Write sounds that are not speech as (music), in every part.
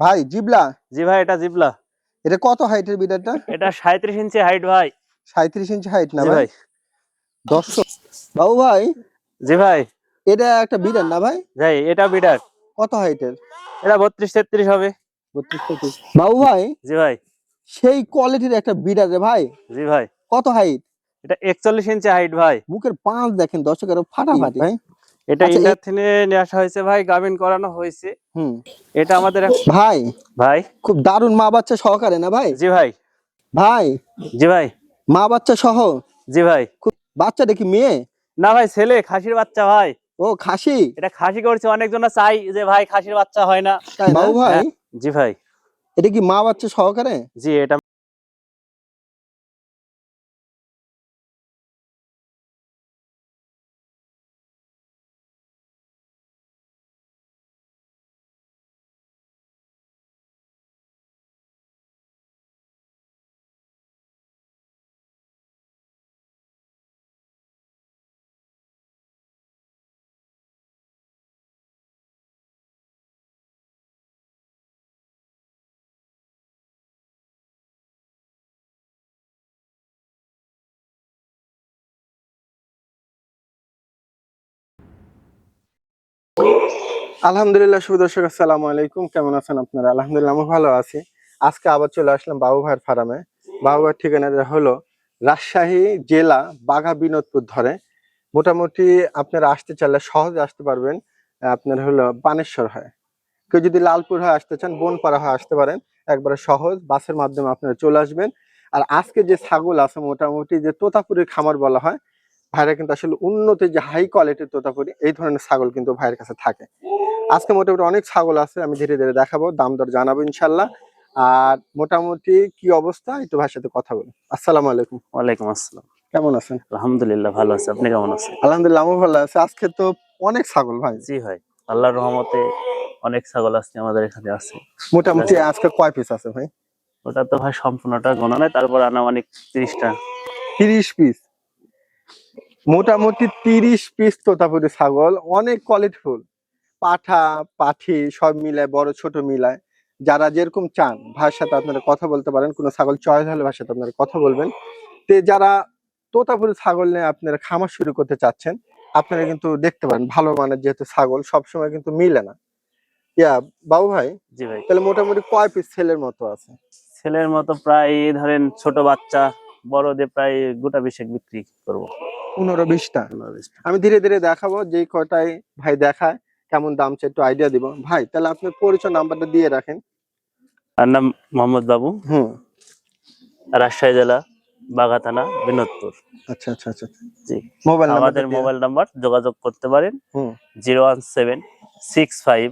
ভাই জিবলা? জি ভাই এটা জিবলা। এটা কত হাইটের বিড়ালটা এটা সাঁত্রিশ ইঞ্চি হাইট ভাই। সাঁত্রিশ ইঞ্চি হাইট না ভাই? ভাই। দর্শক বাবু ভাই জি ভাই। এটা একটা বিড়াল না ভাই? যাই এটা বিডার কত হাইটের? এটা বত্রিশ তেত্রিশ হবে। বত্রিশ তেত্রিশ। বাবু ভাই জি ভাই। সেই কোয়ালিটির একটা বিড়াল রে ভাই। জি ভাই। কত হাইট? এটা একচল্লিশ ইঞ্চি হাইট ভাই। মুখের পাঁচ দেখেন দর্শকের ফাটাফাটি। ভাই। এটা আচ্ছা, ইন্ডিয়া থেকে নিয়ে আসা হয়েছে ভাই গাভিন করানো হয়েছে। হুম। এটা আমাদের ভাই ভাই? খুব দারুণ মা বাচ্চা সহকারে না ভাই? জি ভাই। ভাই জি ভাই। মা বাচ্চা সহ? জি ভাই। খুব বাচ্চাটা কি মেয়ে? না ভাই ছেলে খাসির বাচ্চা ভাই। ও খাসি? এটা খাসি করছে অনেকজন চাই যে ভাই খাসির বাচ্চা হয় না। বাবু ভাই? হ্যাঁ। জি ভাই। এটা কি মা বাচ্চা সহকারে? জি এটা আলহামদুলিল্লাহ, শুভ দর্শক, আসসালামু আলাইকুম। কেমন আছেন আপনারা? আলহামদুলিল্লাহ আমি ভালো আছি। আজকে আবার চলে আসলাম বাবু ভাইয়ের ফার্মে। বাবু ভাইয়ের ঠিকানাটা হলো রাজশাহী জেলা বাঘা বিনোদপুর ধরে। মোটামুটি আপনারা আসতে চাইলে সহজে আসতে পারবেন। আপনার হলো বানেশ্বর হয়। কেউ যদি লালপুর হয়ে আসতে চান, বনপাড়া হয়ে আসতে পারেন। একবারে সহজ বাসের মাধ্যমে আপনারা চলে আসবেন। আর আজকে যে ছাগল আছে, মোটামুটি যে তোতাপুরের খামার বলা হয় ভাইরা কিন্তু আসলে উন্নত যে হাই কোয়ালিটির তোতাপুরি এই ধরনের ছাগল কিন্তু ভাইয়ের কাছে থাকে। আজকে মোটামুটি অনেক ছাগল আছে আমি ধীরে ধীরে দেখাবো দাম দর জানাব ইনশাল্লাহ আর মোটামুটি কি অবস্থা একটু ভাইয়ের সাথে কথা বলি। আসসালামু আলাইকুম। ওয়ালাইকুম আসসালাম। কেমন আছেন? আলহামদুলিল্লাহ ভালো আছে আপনি কেমন আছেন? আলহামদুলিল্লাহ আমি ভালো আছি। আজকে তো অনেক ছাগল ভাই। জি ভাই আল্লাহর রহমতে অনেক ছাগল আছে আমাদের এখানে আছে। মোটামুটি আজকে কয় পিস আছে ভাই? ওটা তো ভাই সম্পূর্ণটা গোনা নাই তারপর আনামানিক তিরিশটা। তিরিশ পিস মোটামুটি তিরিশ পিস তোতাপুরি ছাগল অনেক কোয়ালিটিফুল পাঠা পাঠি সব মিলায় বড় ছোট মিলায়। যারা যেরকম চান সাথে আপনারা কথা বলতে পারেন কোনো ছাগল চয়েস হলে সাথে আপনারা কথা বলবেন। তে যারা তোতাপুরি ছাগল নিয়ে আপনারা খামার শুরু করতে চাচ্ছেন আপনারা কিন্তু দেখতে পারেন ভালো মানের যেহেতু ছাগল সবসময় কিন্তু মিলে না। ইয়া বাবু ভাই? জি ভাই। তাহলে মোটামুটি কয় পিস ছেলের মতো আছে? ছেলের মতো প্রায় ধরেন ছোট বাচ্চা বড়দের প্রায় গোটা বিশেক বিক্রি করব। পনেরো বিশটা। আমি ধীরে ধীরে দেখাবো যে কটাই ভাই দেখায় কেমন দাম চাই একটু আইডিয়া দিব। ভাই তাহলে আপনার পরিচয় নাম্বারটা দিয়ে রাখেন। আর নাম মোহাম্মদ বাবু। হুম। রাজশাহী জেলা বাঘা থানা বিনোদপুর। আচ্ছা আচ্ছা আচ্ছা। জি। মোবাইল আমাদের মোবাইল নাম্বার যোগাযোগ করতে পারেন। হুম। Zero one seven six five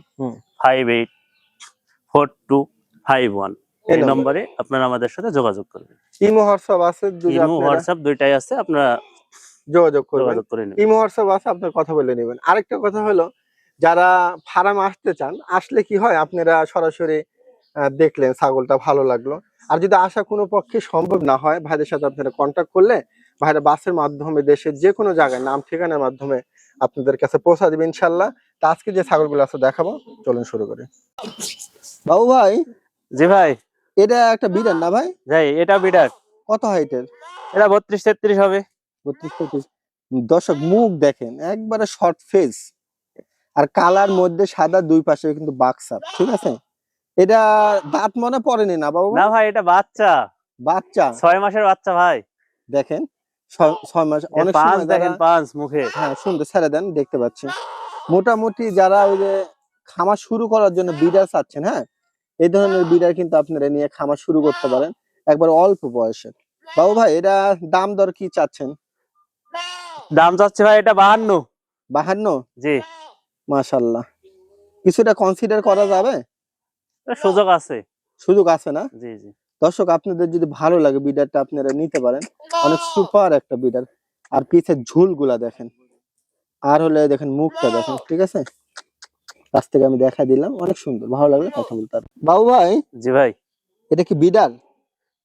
five eight four two five one. এই নম্বরে আপনারা আমাদের সাথে যোগাযোগ করবেন। ইমো হোয়াটসঅ্যাপ আছে ইমো হোয়াটসঅ্যাপ দুইটাই আছে। আপনারা যোগাযোগ করবেন। যোগাযোগ করে নেবেন। ইমো হোয়াটসঅ্যাপ আছে আপনার কথা বলে নেবেন। আরেকটা কথা হলো যারা ফার্ম আসতে চান আসলে কি হয় আপনারা সরাসরি দেখলেন ছাগলটা ভালো লাগল। আর যদি আসা কোনো পক্ষে সম্ভব না হয় ভাইদের সাথে আপনারা কন্ট্যাক্ট করলে ভাইরা বাসের মাধ্যমে দেশের যে কোনো জায়গায় নাম ঠিকানার মাধ্যমে আপনাদের কাছে পৌঁছা দিবে ইনশাল্লাহ তা আজকে যে ছাগলগুলো আছে দেখাবো চলুন শুরু করি। বাবু ভাই জি ভাই। এটা একটা বিড়াল না ভাই? যাই এটা বিডার কত হাইটের এটা বত্রিশ তেত্রিশ হবে। বত্রিশ তেত্রিশ দর্শক মুখ দেখেন একবারে শর্ট ফেস আর কালার মধ্যে সাদা দুই পাশে কিন্তু বাক্সাপ ঠিক আছে? এটা দাঁত মনে পড়েনি না বাবু? না ভাই এটা বাচ্চা। বাচ্চা? ছয় মাসের বাচ্চা ভাই। দেখেন ছয় মাস অনেক পাঁচ দেখেন পাঁচ মুখে। হ্যাঁ সুন্দর ছেড়ে দেন দেখতে পাচ্ছি। মোটামুটি যারা ওই যে খামার শুরু করার জন্য বিডার চাচ্ছেন হ্যাঁ? এই ধরনের বিডার কিন্তু আপনারা নিয়ে খামার শুরু করতে পারেন একবার অল্প বয়সের। বাবু ভাই এটা দাম দর কি চাচ্ছেন? দাম যাচ্ছে ভাই এটা বাহান্ন। বাহান্ন? জি। মাশাল্লাহ। কিছুটা কনসিডার করা যাবে? সুযোগ আছে। সুযোগ আছে না? জি জি। দর্শক আপনাদের যদি ভালো লাগে বিডারটা আপনারা নিতে পারেন। অনেক সুপার একটা বিডার। আর পিছের ঝুলগুলা দেখেন। আর হলে দেখেন মুখটা দেখেন ঠিক আছে? কাছ থেকে আমি দেখা দিলাম অনেক সুন্দর ভালো লাগল কথা বলতে। বাবু ভাই জি ভাই। এটা কি বিডার?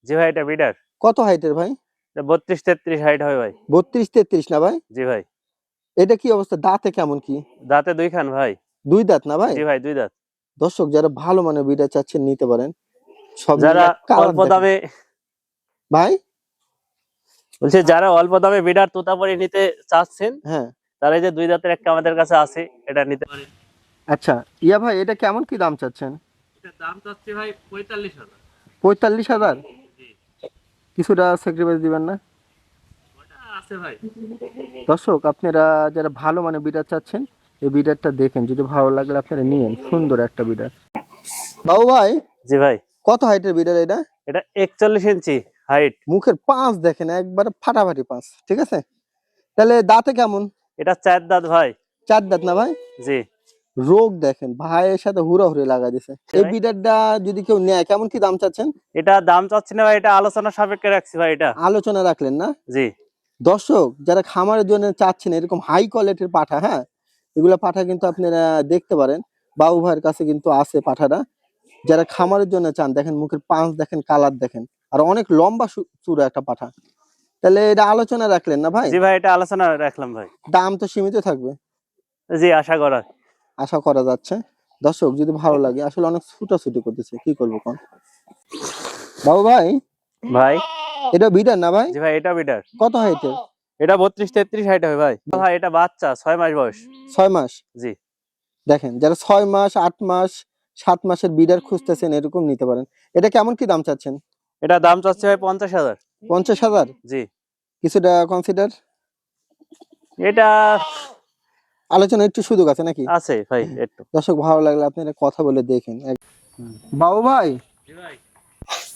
জি ভাই এটা বিডার। কত হাইটের ভাই? বত্রিশ তেত্রিশ হাইট হবে ভাই। বত্রিশ তেত্রিশ না ভাই? জি ভাই। এটা কি অবস্থা? দাঁতে কেমন কি? দাঁতে দুই খান ভাই। দুই দাঁত না ভাই? জি ভাই দুই দাঁত। দর্শক যারা ভালো মানের বিড়া চাচ্ছেন নিতে পারেন সব যারা অল্প দামে ভাই? বলছে যারা অল্প দামে বিডার তোতাপুরি নিতে চাচ্ছেন হ্যাঁ। তারা এই যে দুই দাঁতের একটা আমাদের কাছে আছে এটা নিতে পারেন। আচ্ছা ইয়া ভাই এটা কেমন কি দাম চাচ্ছেন? এটার দাম চাচ্ছি ভাই পঁয়তাল্লিশ হাজার। পঁয়তাল্লিশ হাজার? কিছুটা স্যাক্রিফাইস দিবেন না? আছে ভাই। দর্শক আপনারা যারা ভালো মানে বিডার চাচ্ছেন এই বিডারটা দেখেন যদি ভালো লাগলে আপনারা নিয়েন সুন্দর একটা বিডার বাবু ভাই জি ভাই। কত হাইটের বিডার এটা? এটা একচল্লিশ ইঞ্চি হাইট মুখের পাঁচ দেখেন একবার ফাটাফাটি পাঁচ ঠিক আছে? তাহলে দাঁতে কেমন? এটা চার দাঁত ভাই। চার দাঁত না ভাই? জি। রোগ দেখেন ভাইয়ের সাথে হুড়া হুড়ে লাগা দিছে এই ভাই। বিডারটা যদি কেউ নেয় কেমন কি দাম চাচ্ছেন? এটা দাম চাচ্ছি না ভাই এটা আলোচনা সাপেক্ষে রাখছি ভাই এটা। আলোচনা রাখলেন না? জি। দর্শক যারা খামারের জন্য চাচ্ছেন এরকম হাই কোয়ালিটির পাঠা হ্যাঁ? এগুলা পাঠা কিন্তু আপনারা দেখতে পারেন। বাবু ভাইয়ের কাছে কিন্তু আছে পাঠাটা। যারা খামারের জন্য চান দেখেন মুখের পাঁচ দেখেন কালার দেখেন। আর অনেক লম্বা চূড়া একটা পাঠা। তাহলে এটা আলোচনা রাখলেন না ভাই? জি ভাই এটা আলোচনা রাখলাম ভাই। দাম তো সীমিত থাকবে। জি আশা করা আশা করা যাচ্ছে। দর্শক যদি ভালো লাগে আসলে অনেক ছুটাছুটি করতেছে। কি করব কোন? বাবু ভাই ভাই। এটা বিডার না ভাই? ভাই এটা বিডার কত হাইটের এটা বত্রিশ তেত্রিশ হাইট হবে ভাই। ভাই এটা বাচ্চা ছয় মাস বয়স। ছয় মাস? জি। দেখেন যারা ছয় মাস আট মাস সাত মাসের বিডার খুঁজতেছেন এরকম নিতে পারেন। এটা কেমন কি দাম চাচ্ছেন? এটা দাম চাচ্ছে ভাই পঞ্চাশ হাজার। পঞ্চাশ হাজার? জি। কিছুটা কনসিডার এটা আলোচনা একটু সুযোগ আছে নাকি? আছে ভাই একটু। দর্শক ভালো লাগলে আপনারা কথা বলে দেখেন। বাবু ভাই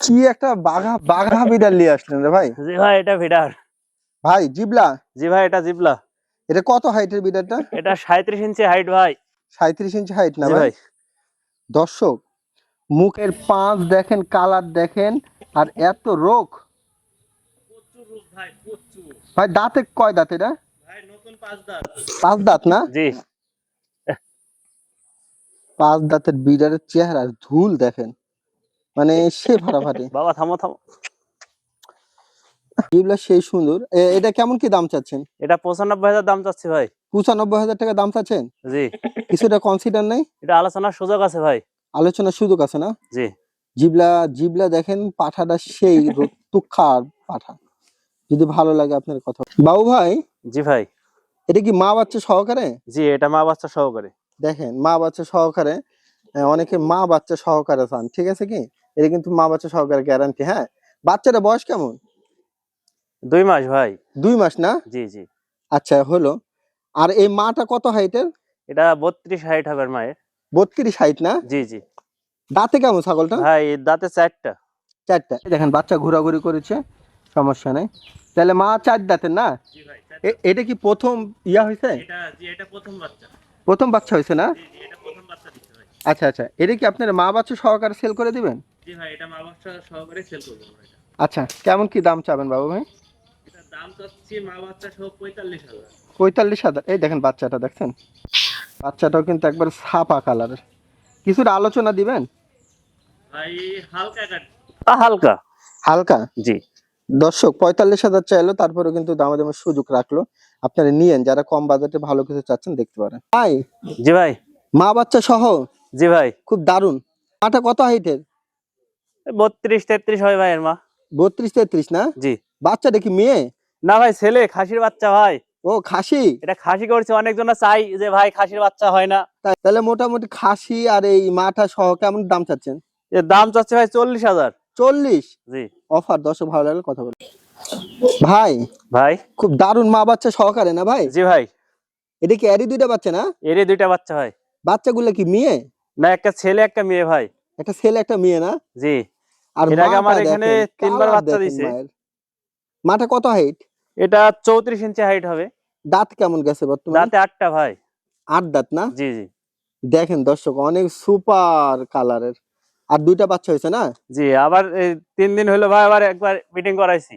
কি একটা বাঘা বাঘা বিড়াল নিয়ে আসলেন রে ভাই? জি ভাই এটা ভিডার ভাই জিবলা? জি ভাই এটা জিবলা। এটা কত হাইটের বিড়ালটা? এটা সাঁত্রিশ ইঞ্চি হাইট ভাই। সাঁত্রিশ ইঞ্চি হাইট না ভাই? দর্শক মুখের পাঁচ দেখেন কালার দেখেন আর এত রোগ ভাই প্রচুর। ভাই দাঁতে কয় দাঁত এটা? পাঁচ দাঁত না? জি। পাঁচ দাঁতের বিড়ালের চেহারা ধুল দেখেন। মানে সে ফাটাফাটি। (laughs) বাবা থামো থামো। সেই সুন্দর। এটা কেমন কি দাম চাচ্ছেন? এটা পঁচানব্বই হাজার দাম চাচ্ছি ভাই। পঁচানব্বই হাজার টাকা দাম চাচ্ছেন? জি। কিছুটা কনসিডার নেই? এটা আলোচনার সুযোগ আছে ভাই। আলোচনার সুযোগ আছে না? জি। জিবলা জিবলা দেখেন পাঠাটা সেই তুক্ষার পাঠা। যদি ভালো লাগে আপনার কথা। বাবু ভাই জি ভাই। এটা কি মা বাচ্চা সহকারে? জি এটা মা বাচ্চা সহকারে। দেখেন মা বাচ্চা সহকারে অনেকে মা বাচ্চা সহকারে চান ঠিক আছে কি? এটা কিন্তু মা বাচ্চা সহকারে গ্যারান্টি হ্যাঁ? বাচ্চাটা বয়স কেমন? দুই মাস ভাই। দুই মাস না? জি জি। আচ্ছা হলো। আর এই মাটা কত হাইটের এটা বত্রিশ হাইট হবে মায়ের। বত্রিশ হাইট না? জি জি। দাঁতে কেমন ছাগলটা? ভাই দাঁতে চারটা। চারটা। দেখেন বাচ্চা ঘোরাঘুরি করেছে সমস্যা নেই। তাহলে মা চার দাঁতের না? জি ভাই। এটা কি প্রথম ইয়া হয়েছে? এটা প্রথম বাচ্চা। প্রথম বাচ্চা হয়েছে না? জি জি এটা প্রথম বাচ্চা দিচ্ছে ভাই আচ্ছা আচ্ছা। এটা কি আপনার মা বাচ্চা সহকারে সেল করে দিবেন? জি ভাই এটা মা বাচ্চা সহকারে সেল করব আচ্ছা কেমন কি দাম চাবেন বাবু ভাই? এটার দাম চাচ্ছি মা বাচ্চা সহ পঁয়তাল্লিশ হাজার। পঁয়তাল্লিশ হাজার। এই দেখেন বাচ্চাটা দেখছেন? বাচ্চাটাও কিন্তু একবার ছাপা কালারের কিছুটা আলোচনা দিবেন? ভাই হালকা হালকা। হালকা? জি। দর্শক পঁয়তাল্লিশ হাজার চাইলো তারপরে কিন্তু দামে দামে সুযোগ রাখল। আপনারা নিয়েন যারা কম বাজেটে ভালো কিছু চাচ্ছেন দেখতে পারেন। ভাই জি ভাই। মা বাচ্চা সহ? জি ভাই। খুব দারুণ মাটা কত হাইটের? বত্রিশ তেত্রিশ হয় ভাইয়ের মা। বত্রিশ তেত্রিশ না? জি। বাচ্চাটা কি মেয়ে? না ভাই ছেলে খাসির বাচ্চা ভাই। ও খাসি? এটা খাসি করছে অনেকজন চাই যে ভাই খাসির বাচ্চা হয় না। তাহলে মোটামুটি খাসি আর এই মাটা সহ কেমন দাম চাচ্ছেন? এর দাম চাচ্ছে ভাই চল্লিশ হাজার। চল্লিশ? জি। অফার দর্শক ভালো লাগলে কথা বল ভাই ভাই। খুব দারুণ মা বাচ্চা সহকারে না ভাই? জি ভাই। এটা কি এরই দুইটা বাচ্চা না? এরই দুইটা বাচ্চা ভাই বাচ্চাগুলো কি মেয়ে? না একটা ছেলে একটা মেয়ে ভাই। একটা ছেলে একটা মেয়ে না? জি। আর এর আগে আমার এখানে তিনবার বাচ্চা দিছে। মাটা কত হাইট এটা চৌত্রিশ ইঞ্চি হাইট হবে। দাঁত কেমন গেছে বর্তমানে? দাঁতে আটটা ভাই। আট দাঁত না? জি জি। দেখেন দর্শক অনেক সুপার কালারের আর দুইটা বাচ্চা হয়েছে না? জি আবার তিন দিন হলো ভাই আবার একবার মিটিং করাইছি।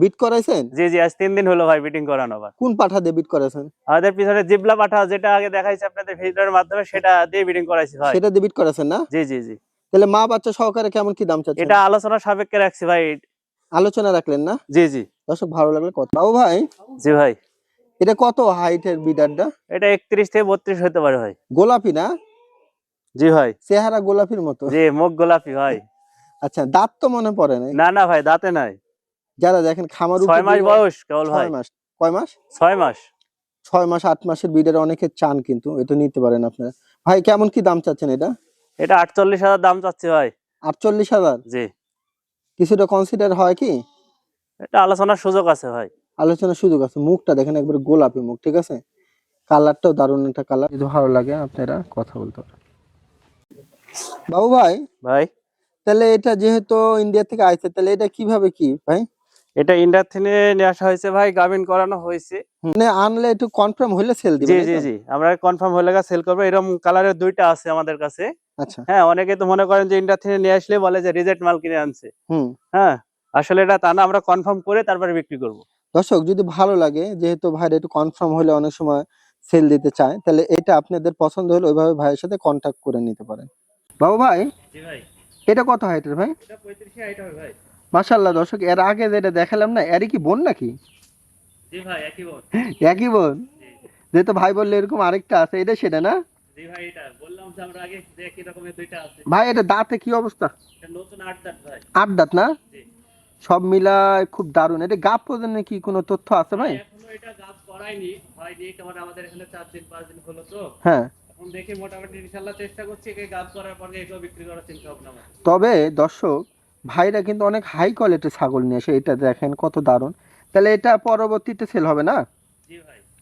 বিট করাইছেন? জি জি আজ তিন দিন হলো ভাই মিটিং করানো আবার। কোন পাঠা দিয়ে বিট করাইছেন? আমাদের পিছনে জিবলা পাঠা যেটা আগে দেখাইছে আপনাদের ভিডিওর মাধ্যমে সেটা দিয়ে মিটিং করাইছি ভাই। সেটা দিয়ে বিট করাইছেন না? জি জি জি। তাহলে মা বাচ্চা সহকারে কেমন কি দাম চাচ্ছেন? এটা আলোচনা সাপেক্ষে রাখছি ভাই। আলোচনা রাখলেন না? জি জি। দর্শক ভালো লাগলে কত বাবু ভাই জি ভাই। এটা কত হাইটের বিডারটা এটা একত্রিশ থেকে বত্রিশ হতে পারে ভাই। গোলাপি না? জি ভাই। চেহারা গোলাপির মতো। জি মুখ গোলাপি ভাই। আচ্ছা দাঁত তো মনে পড়ে না না না ভাই দাঁতে নাই। যারা দেখেন খামার ছয় মাস বয়স কেবল ভাই। ছয় মাস কয় মাস? ছয় মাস। ছয় মাস আট মাসের বিডের অনেকে চান কিন্তু এটা নিতে পারেন আপনারা। ভাই কেমন কি দাম চাচ্ছেন এটা? এটা আটচল্লিশ হাজার দাম চাচ্ছি ভাই। আটচল্লিশ হাজার? জি। কিছুটা কনসিডার হয় কি? এটা আলোচনার সুযোগ আছে ভাই। আলোচনার সুযোগ আছে। মুখটা দেখেন একবার গোলাপি মুখ ঠিক আছে? কালারটাও দারুণ একটা কালার যদি ভালো লাগে আপনারা কথা বলতে পারেন। বাবু ভাই ভাই। তাহলে এটা যেহেতু ইন্ডিয়া থেকে আইছে তাহলে এটা কীভাবে কি ভাই? এটা ইন্ডিয়া থেকে নিয়ে আসা হয়েছে ভাই গাভিন করানো হয়েছে। মানে আনলে একটু কনফার্ম হইলে সেল জি দিবেন জি জি। আমরা কনফার্ম হলে সেল করব। এরকম কালারের দুইটা আছে আমাদের কাছে। আচ্ছা। হ্যাঁ অনেকে তো মনে করেন যে ইন্ডিয়া থেকে নিয়ে আসলে বলে যে রিজেক্ট মাল কিনে আনছে। হুম। হ্যাঁ আসলে এটা তা না আমরা কনফার্ম করে তারপরে বিক্রি করব। দর্শক যদি ভালো লাগে যেহেতু ভাই একটু কনফার্ম হলে অনেক সময় সেল দিতে চায় তাহলে এটা আপনাদের পছন্দ হলে ওইভাবে ভাইয়ের সাথে কন্ট্যাক্ট করে নিতে পারেন। বাবু ভাই? এটা কত হাইটের ভাই? মাশাল্লাহ দর্শক এর আগে যেটা দেখালাম না এরই কি বোন নাকি? একই বোন। যেহেতু ভাই বললে এরকম আরেকটা আছে এটা সেটা না? ভাই এটা। দাঁতে কি অবস্থা? আট দাঁত না? সব মিলায় খুব দারুণ। এটা গাপ পর্যন্ত কি কোনো তথ্য আছে ভাই হ্যাঁ। তবে দর্শক, ভাইরা কিন্তু অনেক হাই কোয়ালিটির ছাগল নিয়ে আসে এটা দেখেন কত দারুণ। তাহলে এটা পরবর্তীতে সেল হবে না?